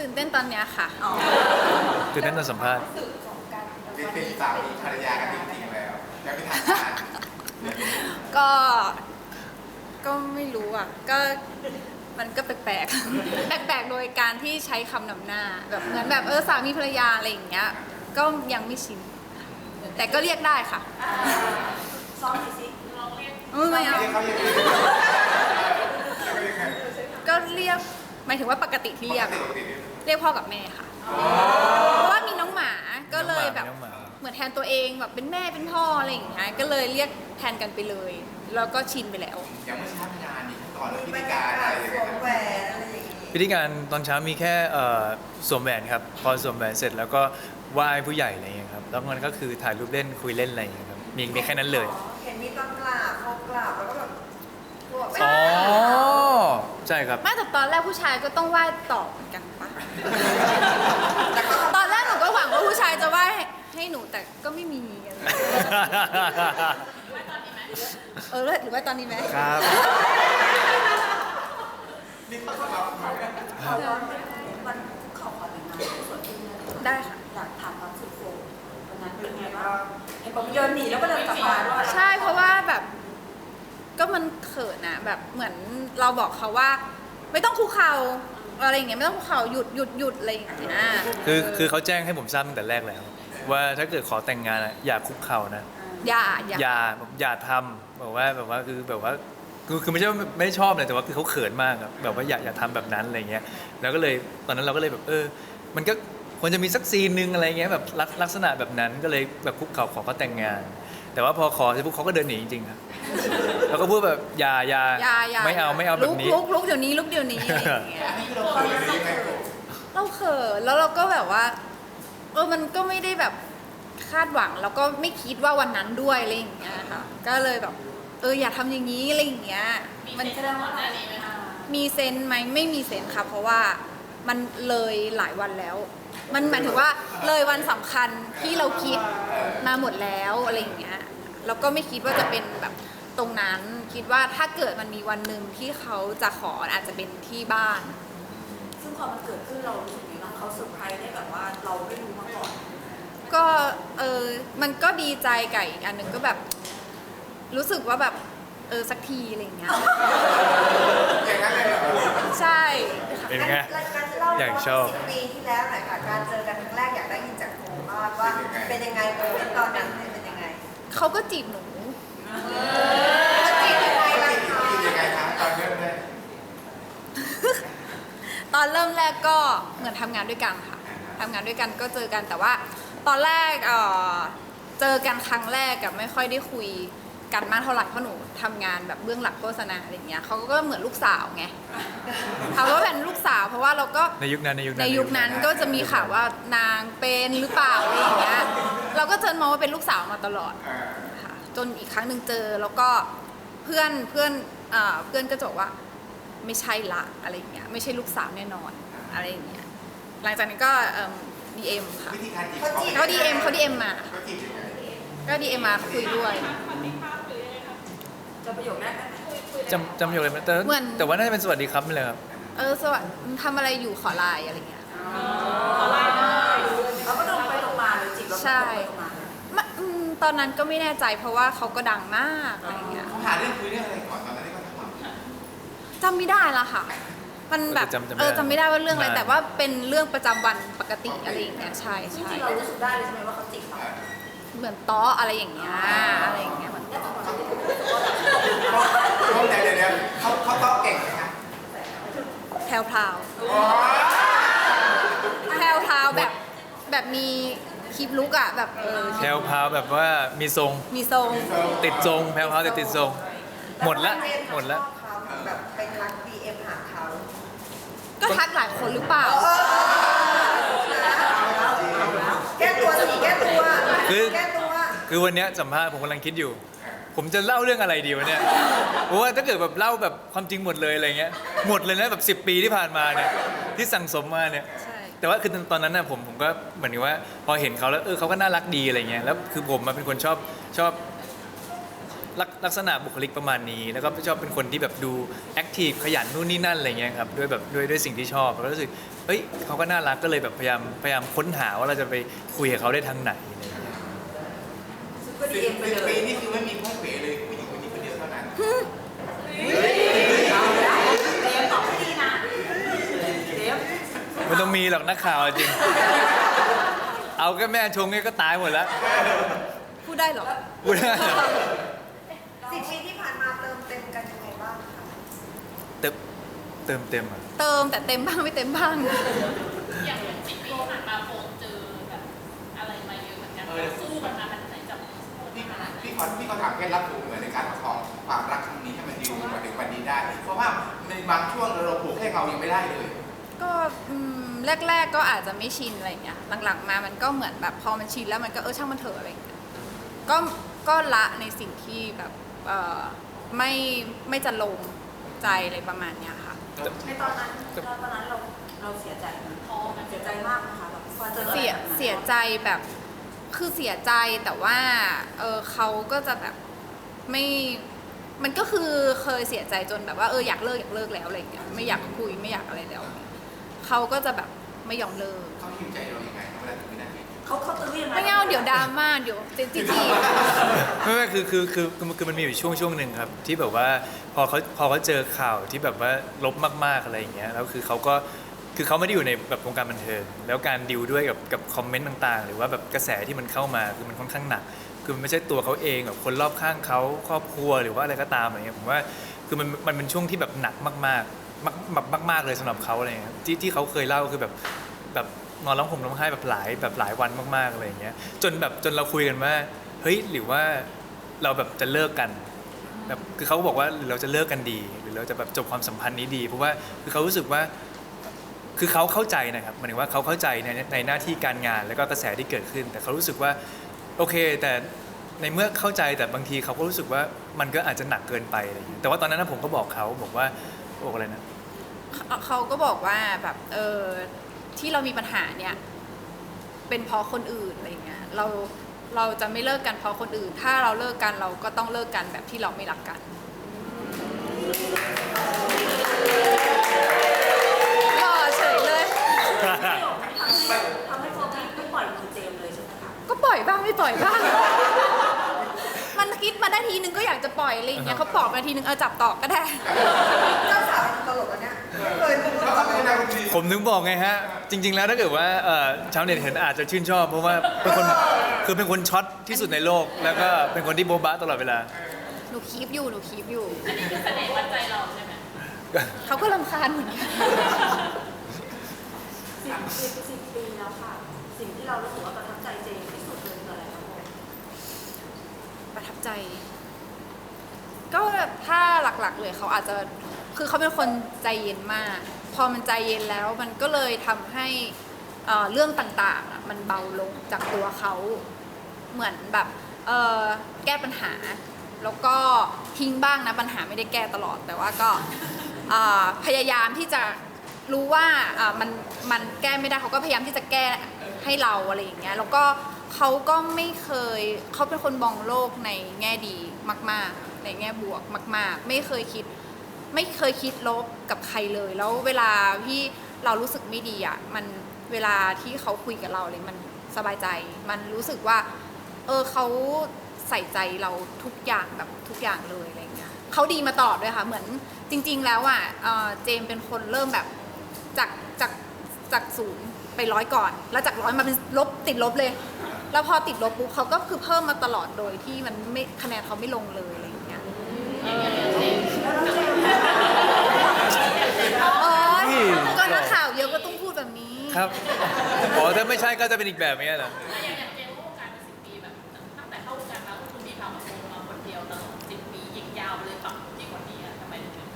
ตื่นเต้นตอนเนี้ยค่ะ ตื่นเต้นตอนสัมภาษณ์เป็นเป็นสามีภรรยากันจริงๆแล้วยังไม่ทำงานก็ ก็ไม่รู้อะ ก็ มันก็แปลกๆ แปลกๆ โดยการที่ใช้คำนำหน้า แบบเหมือนแบบเออสามีภรรยาอะไรอย่างเงี้ย ก็ยังไม่ชิน แต่ก็เรียกได้ค่ะ ซ้อมหน่อยสิเออไม่เอา เรียกเขายังไงเรียกเขายังไง ก็เรียกห มายถึงว่าปกติที่เรียกปกติเนี่ยเรียกพ่อกับแม่ค่ะ เพราะว่ามีน้องหมาก็เลยแบบน้องหมา เหมือนแทนตัวเองแบบเป็นแม่เป็นพ่ออะไรอย่างเงี้ยก็เลยเรียกแทนกันไปเลย แล้วก็ชินไปแล้วยังไม่ทำงานนี่ก่อนแล้วมีพิบรธีรยาการอะกาไรศอย่างสเงี้วยมแหวนอะไรอย่างนี้พิธีการตอนเช้ามีแค่เอ่อสวมแหวนครับ พอสวมแหวนเสร็จแล้วก็ไหว้ผู้ใหญ่อะไรอย่างเงี้ยครับ แล้วมันก็คือถ่ายรูปเล่นคุยเล่นอะไรอย่างเงี้ยครับ มีมีแค่นั้นเลย เห็นมีตอนกราบพอกราบแล้วก็แบบตัวใช่อ๋อ ใช่ครับ ไม่แต่ตอนแรกผู้ชายก็ต้องไหว้ตอบเหมือนกันปะตอนแรกหนูก็หวังว่าผู้ชายจะไหว้ให้หนูแต่ก็ไม่มีอะไรเออหรือว่าตอนนี้ไหมครับนี่เขาก็รับมาขอย้อนไปวันขอขอแต่งงานที่สวนที่เนี่ยได้ค่ะ อยากถามความสุดโฟมวันนั้นเป็นไงบ้างเห็นบอกเดินหนีแล้วก็เดินกลับมาด้วย ใช่เพราะว่าแบบ ก็มันเขินนะแบบเหมือนเราบอกเขาว่า ไม่ต้องคุกเข่าอะไรอย่างเงี้ยไม่ต้องคุกเข่าหยุดหยุดหยุดอะไรอย่างเงี้ยคือคือเขาแจ้งให้ผมทราบตั้งแต่แรกแล้ว ว่าถ้าเกิดขอแต่งงานอะอย่าคุกเข่านะอย่าอย่าอย่าแบบอย่าทำแบบว่าแบบว่าคือแบบว่าคือคือไม่ใช่ว่าไม่ชอบเลยแต่ว่าคือเขาเขินมากอะแบบว่าอย่าอย่าทำแบบนั้นอะไรเงี้ยแล้วก็เลยตอนนั้นเราก็เลยแบบเออ มันก็ควรจะมีสักซีนนึงอะไรเงี้ยแบบลักลักษณะแบบนั้นก็เลยแบบคุกเข่าขอเขาแต่งงาน แต่ว่าพอขอเสร็จปุ๊บเขาก็เดินหนีจริงๆครับ แล้วก็พูดแบบอย่าอย่าอย่าอย่าไม่เอาไม่เอาแบบนี้ ลุกลุกลุกเดี๋ยวนี้ลุกเดี๋ยวนี้อะไรอย่างเงี้ยอันนี้คือเราเขินหรือยังไงกูเราเขินแล้วเราก็แบบว่าเออมันก็ไม่ได้แบบคาดหวัง แล้วก็ไม่คิดว่าวันนั้นด้วยอะไรอย่างเงี้ยค่ะก็เลยแบบ เอออย่าทำอย่างนี้อะไรอย่างเงี้ยมันแสดงว่าอะไรไหมคะมีเซนส์ไหมไม่มีเซนส์ค่ะ เพราะว่ามันเลยหลายวันแล้ว มันหมายถึงว่าเลยวันสำคัญที่เราคิดมาหมดแล้วอะไรอย่างเงี้ยแล้วก็ไม่คิดว่าจะเป็นแบบ ตรงนั้นคิดว่าถ้าเกิดมันมีวันหนึ่งที่เขาจะขออาจจะเป็นที่บ้าน ซึ่งพอมันเกิดขึ้นเรารู้สึกยังไงบ้างเขาเซอร์ไพรส์ได้แบบว่าเราไม่รู้มาก่อน ก็เออมันก็ดีใจกับอีกอันหนึ่งก็แบบ รู้สึกว่าแบบเออสักทีอะไรอย่างเงี้ย อย่างนั้นเลยเหรอใช่ เป็นไงรายการเล่าอย่างชอบ สิบปีที่แล้วหน่อยค่ะ การเจอกันครั้งแรกอยากได้ยินจากโคมากว่าเป็นยังไงโมเมนต์ตอนนั้นเป็นยังไง เขาก็จีบหนู ตอนเริ่มแรกตอนเริ่มแรกก็เหมือนทำงานด้วยกันค่ะทำงานด้วยกันก็เจอกันแต่ว่า ตอนแรกเอ่อเจอกันครั้งแรกกับไม่ค่อยได้คุยกันมากเท่าไหร่เพราะหนูทำงานแบบเบื้องหลังโฆษณาอะไรอย่างเงี้ยเขาก็เหมือนลูกสาวไงเขาก็เป็นลูกสาว เพราะว่าเราก็ ในยุคนั้นในยุคนั้นในยุคนั้นก็จะมีข่าวว่านางเป็นหรือเปล่าอะไรอย่างเงี้ย เราก็เจอมองว่าเป็นลูกสาวมาตลอด จนอีกครั้งหนึ่งเจอแล้วก็เพื่อนเพื่อนเอ่อเพื่อนก็จะบอกว่าไม่ใช่ละอะไรอย่างเงี้ยไม่ใช่ลูกสาวแน่นอนอะไรอย่างเงี้ยหลังจากนั้นก็เอิ่มดีเอ็มค่ะวิธีการจีบเขาจีบเขาดีเอ็มเขาดีเอ็มมาเขาจีบยังไงก็ดีเอ็มมาคุยด้วย จะประโยคแรกได้ไหมจำจำอยู่เลยไหมแต่เหมือน แต่ว่าน่าจะเป็นสวัสดีครับนี่แหละครับ เออสวัสดีทำอะไรอยู่ขอไลน์อะไรเงี้ยเราก็ตรงไปตรงมาเลยจีบเราก็ตรงไปตรงมาไม่อืม ตอนนั้นก็ไม่แน่ใจเพราะว่าเขาก็ดังมากอะไรเงี้ยเขาหาเรื่องคุยเรื่องอะไรก่อนตอนนั้นที่เขาทำจำไม่ได้ละค่ะ มันแบบจำจำไม่ได้ เออจำไม่ได้ว่าเรื่องอะไรนานแต่ว่าเป็นเรื่องประจำวันปกติอะไรอย่างเงี้ยใช่จใช่ริงๆเรารู้สึกได้เลยใช่ไหมว่าเขาจีบเราเหมือนต้ออะไรอย่างเงี้ยอะไรอย่างเงี้ยเหมือนต้อเขาเดี๋ยวเดี๋ยวเดี๋ยวเขาเขาตอบเก่งไหมคะแพรวพราวแพรวพราวแบบ แบบมีคลิปลุกอะแบบเออแพลวพราวแบบว่ามีทรงมีทรง ติดทรงแพลวพราวแต่ติดทรง หมดละหมดละเขาแบบไปทัก DM หาเขาก็ทักหลายคนหรือเปล่า แก้ตัวสิแก้ตัวคือ แก้ตัวคือวันเนี้ยสัมภาษณ์ผมกำลังคิดอยู่ ผมจะเล่าเรื่องอะไรดีวะเนี่ยเพราะว่าถ้าเกิดแบบเล่าแบบความจริงหมดเลยอะไรเงี้ยหมดเลยนะแบบ 10 ปีที่ผ่านมาเนี่ยที่สั่งสมมาเนี่ยใช่ แต่ว่าคือตอนนั้นน่ะผมผมก็เหมือนกับว่า พอเห็นเขาแล้วเออเขาก็น่ารักดีอะไรเงี้ยแล้วคือผมมาเป็นคนชอบชอบลักลักษณะบุคลิกประมาณนี้ แล้วก็ชอบเป็นคนที่แบบดูแอคทีฟขยันนู่นนี่นั่นอะไรเงี้ยครับด้วยแบบด้วยด้วยสิ่งที่ชอบแล้วก็รู้สึกเฮ้ยเขาก็น่ารักก็เลยแบบพยายามพยายามค้นหาว่าเราจะไปคุยกับเขาได้ทางไหนอะไรเงี้ยซุปเปอร์ดีสิเอ็บมไปสิบเลปียนี่คือไม่มีพ่อเป๋เลยผู้หญิงคนนี้คนเดียวเท่านั้น เดฟตอบไม่ดีนะเดฟ ไม่ ต้องมีหรอกนักข่าวจริง เอาแค่แม่ชงเนี่ยก็ตายหมดแล้วพูดได้เหรอ พูดได้เหรอสิบปีที่ผ่านมาเติมเต็มกันยังไงบ้างคะเติมเติมเต็มอะเติมแต่เต็มบ้างไม่เต็มบ้าง อย่างอย่างสิบปีที่ผ่านมาโฟนเจอแบบอะไรมาเยอะเหมือนกันสู้กันมาขนาดไหนจับพี่พี่ขอพี่ขอถามเคล็ดลับถูกเหมือนในการประคองความรักครั้งนี้ให้มันยืนมาถึงวันนี้ได้ เพราะว่าในบางช่วงเราผูกแค่เรายังไม่ได้เลย ก็อืม แรก ๆ ก็อาจจะไม่ชินอะไรอย่างเงี้ยหลังๆมามันก็เหมือนแบบพอมันชินแล้วมันก็เออช่างมันเถอะอะไรอย่างเงี้ยก็ก็ละในสิ่งที่แบบเออไม่ไม่จะลงใจอะไรประมาณเนี้ยค่ะ ในตอนนั้นตอนนั้นเราเราเสียใจไหมพอมันเสียใจมากนะคะแบบพอเจออะไรเสียแบบนั้นเสียใจแบบคือเสียใจแต่ว่าเออเขาก็จะแบบไม่มันก็คือเคยเสียใจจนแบบว่าเอออยากเลิกอยากเลิกแล้วอะไรอย่างเงี้ยไม่อยากคุยไม่อยากอะไรแล้ว เขาก็จะแบบไม่ยอมเลิกเขาหิวใจเรายังไงเวลาถึงวินาทีเขาเขาตื้อยังไงไม่เอาเดี๋ยวดราม่าเดี๋ยวจีจีจีไม่ไม่คือคือคือคือคือมันมีอยู่ช่วงช่วงหนึ่งครับ ที่แบบว่าพอเขาพอเขาเจอข่าวที่แบบว่าลบมากๆอะไรอย่างเงี้ยแล้วคือเขาก็คือเขาไม่ได้อยู่ในแบบวงการบันเทิงแล้วการดิวด้วยกับกับคอมเมนต์ต่างๆ หรือว่าแบบกระแสที่มันเข้ามาคือมันค่อนข้างหนัก คือมันไม่ใช่ตัวเขาเองแบบคนรอบข้างเขาครอบครัวหรือว่าอะไรก็ตามอะไรเงี้ยผมว่าคือมันมันเป็นช่วงที่แบบหนักมากๆ มากแบบมากๆเลยสำหรับเขาอะไรเงี้ยที่ที่เขาเคยเล่าคือแบบแบบนอนร้องห่มร้องไห้แบบหลายแบบหลายวันมากๆอะไรอย่างเงี้ยจนแบบจนเราคุยกันว่าเฮ้ยหรือว่าเราแบบจะเลิกกันแบบคือเขาก็บอกว่าหรือเราจะเลิกกันดี หรือเราจะแบบจบความสัมพันธ์นี้ดี เพราะว่าคือเขารู้สึกว่าคือเขาเข้าใจนะครับหมายถึงว่าเขาเข้าใจในในหน้าที่การงานแล้วก็กระแสที่เกิดขึ้น แต่เขารู้สึกว่าโอเค แต่ในเมื่อเข้าใจแต่บางทีเขาก็รู้สึกว่ามันก็อาจจะหนักเกินไปอะไรอย่างเงี้ยแต่ว่าตอนนั้นนะผมก็บอกเขาบอกว่า บอกอะไรนะเขาเขาก็บอกว่าแบบเออที่เรามีปัญหาเนี่ยเป็นเพราะคนอื่นอะไรเงี้ยเราเราจะไม่เลิกกันเพราะคนอื่น ถ้าเราเลิกกันเราก็ต้องเลิกกันแบบที่เราไม่รักกัน หล่อเฉยเลย ทำให้ทำให้โฟกัสไม่ปล่อยมือเจมส์เลยใช่ไหมคะ ก็ปล่อยบ้างไม่ปล่อยบ้าง มันคิดมาได้ทีนึงก็อยากจะปล่อยอะไรอย่างเงี้ยเขาปล่อยมาทีนึงเออจับต่อก็ได้ เจ้าสาวเป็นตลกอันเนี้ยไม่เคยรู้แล้วมาก็ก่อนไม่ได้คนดีผมถึงบอกไงฮะ จริง ๆ แล้วถ้าเกิดว่าเอ่อชาวเน็ตเห็นอาจจะชื่นชอบ เพราะว่าเป็นคนคือเป็นคนช็อตที่สุดในโลก แล้วก็เป็นคนที่โบ๊ะบ้าตลอดเวลา หนูคีบอยู่หนูคีบอยู่ อันนี้คือเสน่ห์วัดใจเราใช่ไหมเขาก็รำคาญเหมือนกันสิบปีสิบปีแล้วค่ะ สิ่งที่เรารู้สึกว่าประทับใจเจมส์ที่สุดเลยคืออะไรคะโฟ ประ ทับใจ ก็ถ้าหลักๆเลยเขาอาจจะคือเขาเป็นคนใจเย็นมาก พอมันใจเย็นแล้วมันก็เลยทำให้เอ่อเรื่องต่างๆ มันเบาลงจากตัวเขาเหมือนแบบเออแก้ปัญหา แล้วก็ทิ้งบ้างนะปัญหาไม่ได้แก้ตลอด แต่ว่าก็พยายามที่จะรู้ว่าอะมันมันแก้ไม่ได้เขาก็พยายามที่จะแก้ให้เราอะไรอย่างเงี้ยแล้วก็ เขาก็ไม่เคยเขาเป็นคนมองโลกในแง่ดีมาก ๆ ในแง่บวกมาก ๆ ไม่เคยคิด ไม่เคยคิดลบกับใครเลย แล้วเวลาที่เรารู้สึกไม่ดีอะมันเวลาที่เขาคุยกับเราเลยมันสบายใจ มันรู้สึกว่า เออเขาใส่ใจเราทุกอย่างแบบทุกอย่างเลยอะไรเงี้ยเขาดีมาตลอดด้วยค่ะ เหมือนจริง ๆ แล้วอะเออเจมเป็นคนเริ่มแบบจากจากจากศูนย์ไปร้อยก่อน แล้วจากร้อยมาเป็นลบติดลบเลย แล้วพอติดลบปุ๊บเขาก็คือเพิ่มมาตลอดโดยที่มันไม่คะแนนเขาไม่ลงเลยอะไรอย่างเงี้ยโอ๊ยก็นักข่าวเยอะก็ต้องพูดแบบนี้ ครับอ๋อถ้าไม่ใช่ก็จะเป็นอีกแบบนี้เหรอแล้วอย่างอย่างเจมส์เข้าวงการมาสิบปีแบบตั้งแต่เข้าวงการมาก็คือมีข่าวมาคนเดียวตลอดสิบปียิงยาวเลยต่อยิ่งกว่านี้อะทำไมถึง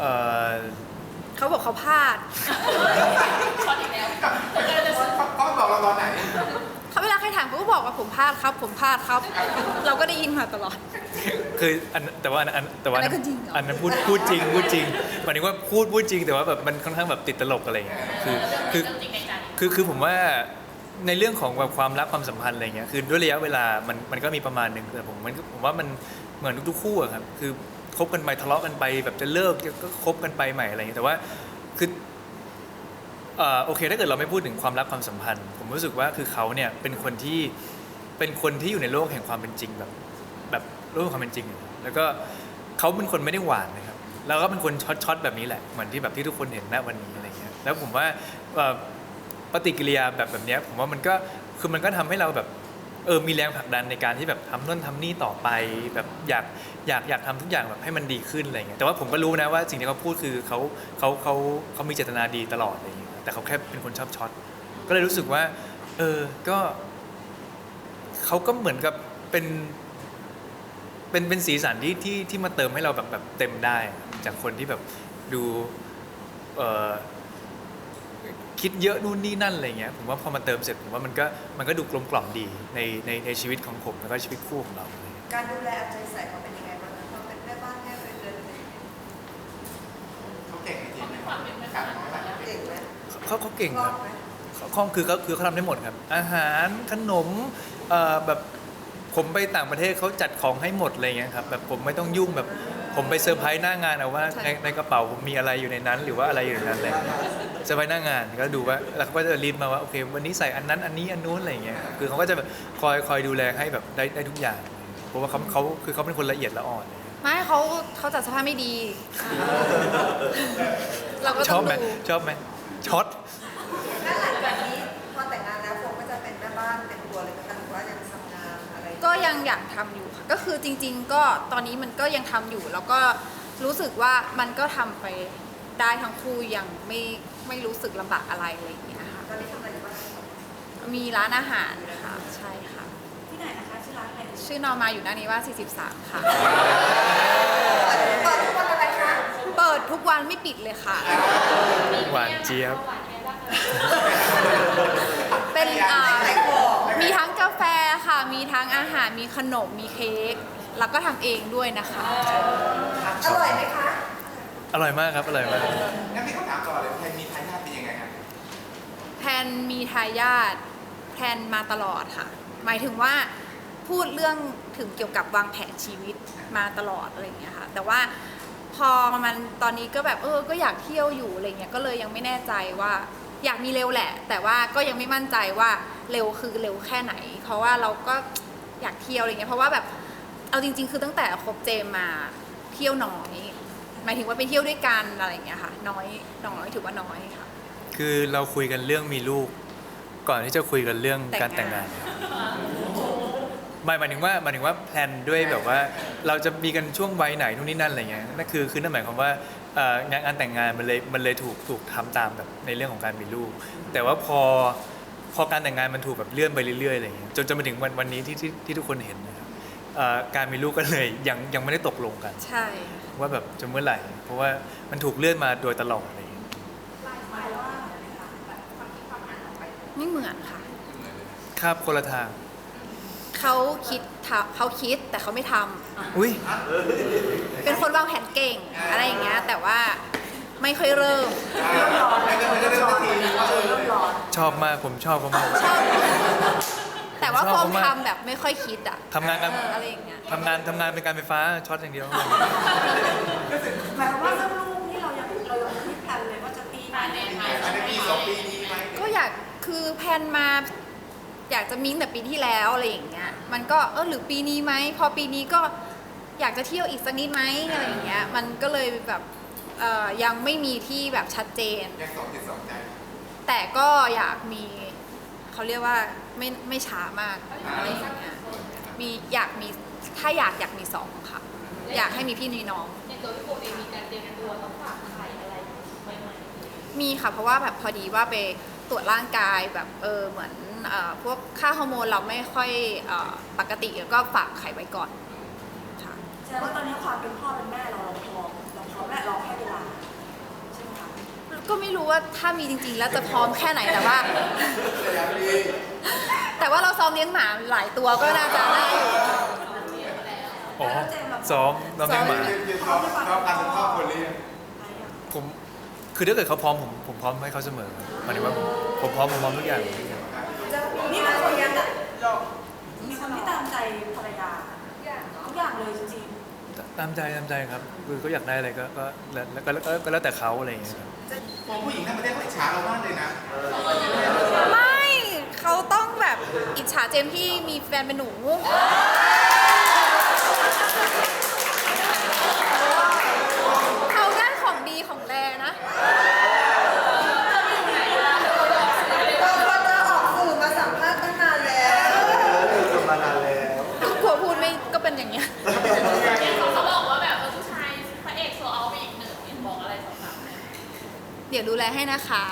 เออเขาบอกเขาพลาดช็อตอีกแล้ว ผมพลาดครับ ผมพลาดครับ เราก็ได้ยินมาตลอด คืออันแต่ว่าอันอันแต่ว่าอันนั้นก็จริงเหรออั อันนั้นพูดพูดจริงพูดจริงหมายถึงว่าพูดพูดจริงแต่ว่าแบบมันค่อนข้างแบบติดตลกอะไรอย่างเงี้ยคือคือเรื่องจริงในใจคือคือผมว่าในเรื่องของแบบความรักความสัมพันธ์อะไรเงี้ยคือด้วยระยะเวลามันมันก็มีประมาณหนึ่งแต่ผมมันผมว่ามันเหมือนทุกๆคู่อะครับคือคบกันไปทะเลาะกันไป แบบจะเลิกก็คบกันไปใหม่อะไรอย่างเงี้ยแต่ว่าคือ เอ่อโอเคถ้าเกิดเราไม่พูดถึงความรักความสัมพันธ์ ผมรู้สึกว่าคือเขาเนี่ยเป็นคนที่ เป็นคนที่อยู่ในโลกแห่งความเป็นจริงแบบ แบบโลกแห่งความเป็นจริง แล้วก็เขาเป็นคนไม่ได้หวานนะครับ แล้วก็เป็นคนช็อตช็อตแบบนี้แหละเหมือนที่แบบที่ทุกคนเห็นณวันนี้อะไรเงี้ยแล้วผมว่าปฏิกิริยาแบบแบบนี้ผมว่ามันก็คือมันก็ทำให้เราแบบเออมีแรงผลักดันในการที่แบบทำนู่นทำนี่ต่อไปแบบอยากอยากอยากทำทุกอย่างแบบให้มันดีขึ้นอะไรเงี้ยแต่ว่าผมก็รู้นะว่าสิ่งที่เขาพูดคือเขาเขาเขาเขามีเจตนาดีตลอดอะไรเงี้ยแต่เขาแค่เป็นคนชอบช็อตก็เลยรู้สึกว่า เออก็ เขาก็เหมือนกับเป็น เป็นเป็นสีสันที่ที่ที่มาเติมให้เราแบบแบบเต็มได้ จากคนที่แบบดูเอ่อคิดเยอะนู่นนี่นั่นอะไรเงี้ยผมว่าพอมาเติมเสร็จผมว่ามันก็มันก็ดูกลมกล่อมดีในในในชีวิตของผมแล้วก็ชีวิตคู่ของเรา การดูแลเอาใจใส่เขาเป็นยังไงบ้างคะเขาเป็นแม่บ้านแม่เรือนอะไรอย่างเงี้ยเขาเก่งจริงไหมความเป็นแม่การบ้านทำงานเก่งไหมเขาเขาเก่งคล่คอรังบไหมข้องคือเขาคือเขาทำได้หมดครับ อาหารขนม เอ่อแบบผมไปต่างประเทศเขาจัดของให้หมดอะไรเงี้ยครับแบบผมไม่ต้องยุ่งแบบผมไปเซอร์ไพรส์หน้างานเอาว่าใช่ในในกระเป๋าผมมีอะไรอยู่ในนั้น หรือว่าอะไรอยู่ในนั้นอะไรเงี้ยเซอร์ไพรส์หน้างานก็ดูว่าแล้วเขาก็จะรีดมาว่าโอเค วันนี้ใส่อันนั้นอันนี้อันนู้นอะไรเงี้ยคือเขาก็จะแบบคอยคอยดูแลให้แบบได้ได้ทุกอย่าง เพราะว่าเขาเขาคือเขาเป็นคนละเอียดละอ่อน ไม่เขาเขาจัดเสภาพไม่ดี เราก็ชต้ออบงไหมดูชอบไหมช็อต ยังอยากทำอยู่ค่ะก็คือจริง ๆ ก็ตอนนี้มันก็ยังทำอยู่ แล้วก็รู้สึกว่ามันก็ทำไปได้ทั้งคู่ยังไม่ไม่รู้สึกลำบากอะไรอะไรอย่างเงี้ยค่ะตอนนี้ทำอะไรอยู่บ้างมีร้านอาหารค่ะใช่ค่ะที่ไหนนะคะชื่อร้านอะไรชื่อนอมาอยู่หน้านี้ว่า 43 ค่ะเปิดทุกวันอะไรคะเปิดทุกวันไม่ปิดเลยค่ะหวานเจี๊ยบหวานไงบ้างคะเป็นอ่า ขายของ มีทั้งกาแฟค่ะ มี ทั้งอาหารมีขนมมีเค้กแล้วก็ทำเองด้วยนะคะ อร่อยไหมคะ อร่อยมากครับ อร่อยมาก งั้นพี่เขาถามต่อเลยใครมีทายาทเป็นยังไงครับแพลนมีทายาทแพลนมาตลอดค่ะ หมายถึงว่าพูดเรื่องถึงเกี่ยวกับวางแผนชีวิตมาตลอดอะไรอย่างเงี้ยค่ะ แต่ว่าพอมันตอนนี้ก็แบบเออ ก็อยากเที่ยวอยู่อะไรเงี้ย ก็เลยยังไม่แน่ใจว่าอยากมีเร็วแหละ แต่ว่าก็ยังไม่มั่นใจว่าเร็วคือเร็วแค่ไหน เพราะว่าเราก็ อยากเที่ยวอะไรเงี้ยเพราะว่าแบบเอาจริง ๆ คือตั้งแต่คบเจมมาเที่ยวน้อยหมายถึงว่าไปเที่ยวด้วยกันอะไรอย่างเงี้ยค่ะ น้อยน้อยถือว่าน้อยค่ะ คือเราคุยกันเรื่องมีลูก ก่อนที่จะคุยกันเรื่องการแต่แต่งงางงานนหมายหมายถึงว่าหมายถึงว่าแพลนด้วยแบบว่า เราจะมีกันช่วงวัยไหนนู่นนี่นั่นอะไรเงี้ยนั่นคือคือนั่นหมายความว่าเอ่องานการแต่งงานมันเลยมันเลยถูกถูกทำตามแบบในเรื่องของการมีลูก แต่ว่าพอ พอการแต่งงานมันถูกแบบเลื่อนไปเรื่อยๆอะไรเงี้ยจนจนมาถึงวันวันนี้ที่ที่ที่ทุกคนเห็นนะครับเอ่อการมีลูกก็เลยยังยังไม่ได้ตกลงกัน ใช่ ว่าแบบจะเมื่อไหร่ เพราะว่ามันถูกเลื่อนมาโดยตลอดอะไรเงี้ยไม่เหมือนค่ะครับคนละทาง เขาคิดทำเขาคิดแต่เขาไม่ทำ อุ้ย เป็นคนวางแผนเก่งอะไรอย่างเงี้ย แต่ว่า ไม่ค่อยเริ่มไม่ได้ไม่ได้เรื่องทีว่าเออชอบมากผมชอบเขามาก ชอบ แต่ว่าชฟออบร์มมากทำแบบไม่ค่อยคิดอะทำงานกัน เอออะไรอย่างเงี้ย ทำงานทำงานเป็นการไฟฟ้าช็อตอย่างเดียว หมายความว่าเรื่องลูกนี่เรายังเรายังไม่แพลนเลยว่าจะปีมาแน่มาอันนี้ปีสองปีนี้ไหมก็อยากคือแพลนมา อยากจะมิ้งแต่ปีที่แล้วอะไรอย่างเงี้ย มันก็เออหรือปีนี้ไหม พอปีนี้ก็อยากจะเที่ยวอีกสักนิดไหมอะไรอย่างเงี้ย มันก็เลยแบบ เอ่อยังไม่มีที่แบบชัดเจน ยังสองจิตสองใจแต่ก็อยากมีเขาเรียกว่าไม่ไม่ช้ามากอะไรอย่างเงี้ยมีอยากมีถ้าอยากอยากมีสองค่ะ อยากให้มีพี่มีน้องในตัวพี่โบเองมีการเตรียมตัวต้องฝากไข่อะไรไว้ไหมมีค่ะเพราะว่าแบบพอดีว่าไปตรวจร่างกายแบบเออเหมือนเอ่อพวกค่าฮอร์โมนเราไม่ค่อยเอ่อปกติแล้วก็ฝากไข่ไว้ก่อนค่ะ แสดงว่าตอนนี้ความเป็นพ่อเป็นแม่เราเราพร้อมเราพร้อมและรอแค่เวลาใช่ไหมคะ ก็ไม่รู้ว่าถ้ามีจริงๆ แล้วจะพร้อมแค่ไหนแต่ว่า แต่ว่าเราซ้อมเลี้ยงหมาหลายตัวก็น่าจะได้อยู่อ๋อซ้อมเลี้ยงหมา ชอบชอบารสาพคนเลี้ยงผมคือถ้าเกิดเขาพร้อมผมผมพร้อมให้เขาเสมอหมายถึงว่าผมผมพร้อมผมพร้อมทุกอย่างนี่เป็นคนยังมีคนที่ตามใจภรรยาทุกอย่างเลยจริงๆตามใจตามใจครับ คือก็อยากได้อะไรก็แล้วแต่เขาอะไรอย่างเงี้ย มองผู้หญิงทั้งประเทศเขาอิจฉาเรามากเลยนะ ไม่เขาต้องแบบอิจฉาเจมส์ที่มีแฟนเป็นหนู แลให้นะคะ